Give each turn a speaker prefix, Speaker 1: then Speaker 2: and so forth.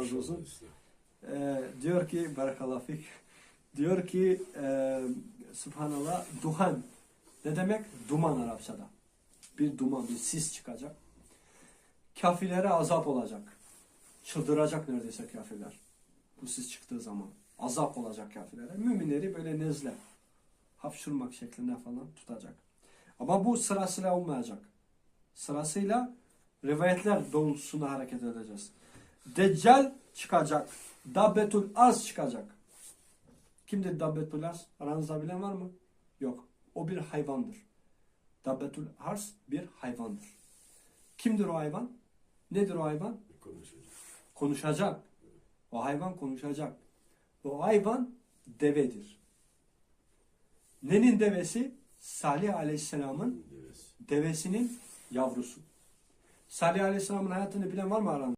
Speaker 1: razı olsun. Ee, diyor ki barakallahu fik. Diyor ki e, subhanallah duhan. Ne demek? Duman Arapçada. Bir duman, bir sis çıkacak. Kafirlere azap olacak. Çıldıracak neredeyse kafirler. Bu sis çıktığı zaman. Azap olacak kafirlere. Müminleri böyle nezle, hapşurmak şeklinde falan tutacak. Ama bu sırasıyla olmayacak. Sırasıyla rivayetler doğrultusunda hareket edeceğiz. Deccal çıkacak. Dabbetul Arz çıkacak. Kimdir Dabbetul Arz? Aranızda bilen var mı? Yok. O bir hayvandır. Dabbetul Arz bir hayvandır. Kimdir o hayvan? Nedir o hayvan?
Speaker 2: Konuşacak.
Speaker 1: Konuşacak. O hayvan konuşacak. O hayvan devedir. Nenin devesi? Salih Aleyhisselam'ın
Speaker 2: Devesi.
Speaker 1: devesinin yavrusu. Salih Aleyhisselam'ın hayatını bilen var mı aranızda?